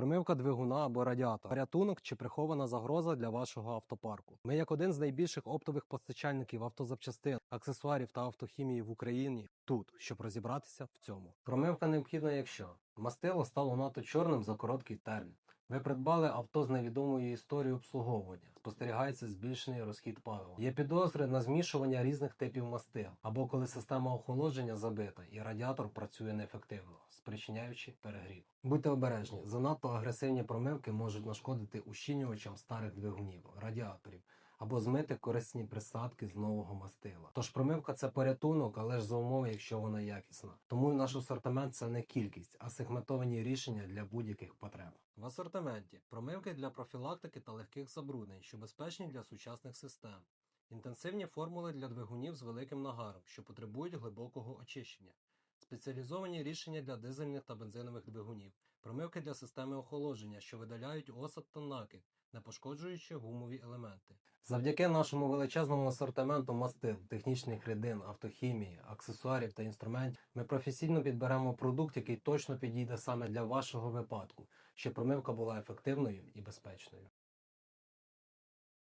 Промивка двигуна або радіатора, рятунок чи прихована загроза для вашого автопарку. Ми, як один з найбільших оптових постачальників автозапчастин, аксесуарів та автохімії в Україні, тут, щоб розібратися в цьому. Промивка необхідна, якщо мастило стало надто чорним за короткий термін. Ви придбали авто з невідомою історією обслуговування. Спостерігається збільшений розхід палива. Є підозри на змішування різних типів мастил, або коли система охолодження забита і радіатор працює неефективно, спричиняючи перегрів. Будьте обережні, занадто агресивні промивки можуть нашкодити ущінювачам старих двигунів, радіаторів або змити корисні присадки з нового мастила. Тож промивка це порятунок, але ж за умови, якщо вона якісна. Тому наш асортимент це не кількість, а сегментовані рішення для будь-яких потреб. В асортименті промивки для профілактики та легких забруднень, що безпечні для сучасних систем. Інтенсивні формули для двигунів з великим нагаром, що потребують глибокого очищення. Спеціалізовані рішення для дизельних та бензинових двигунів, промивки для системи охолодження, що видаляють осад та накид, не пошкоджуючи гумові елементи. Завдяки нашому величезному асортименту мастил, технічних рідин, автохімії, аксесуарів та інструментів, ми професійно підберемо продукт, який точно підійде саме для вашого випадку, щоб промивка була ефективною і безпечною.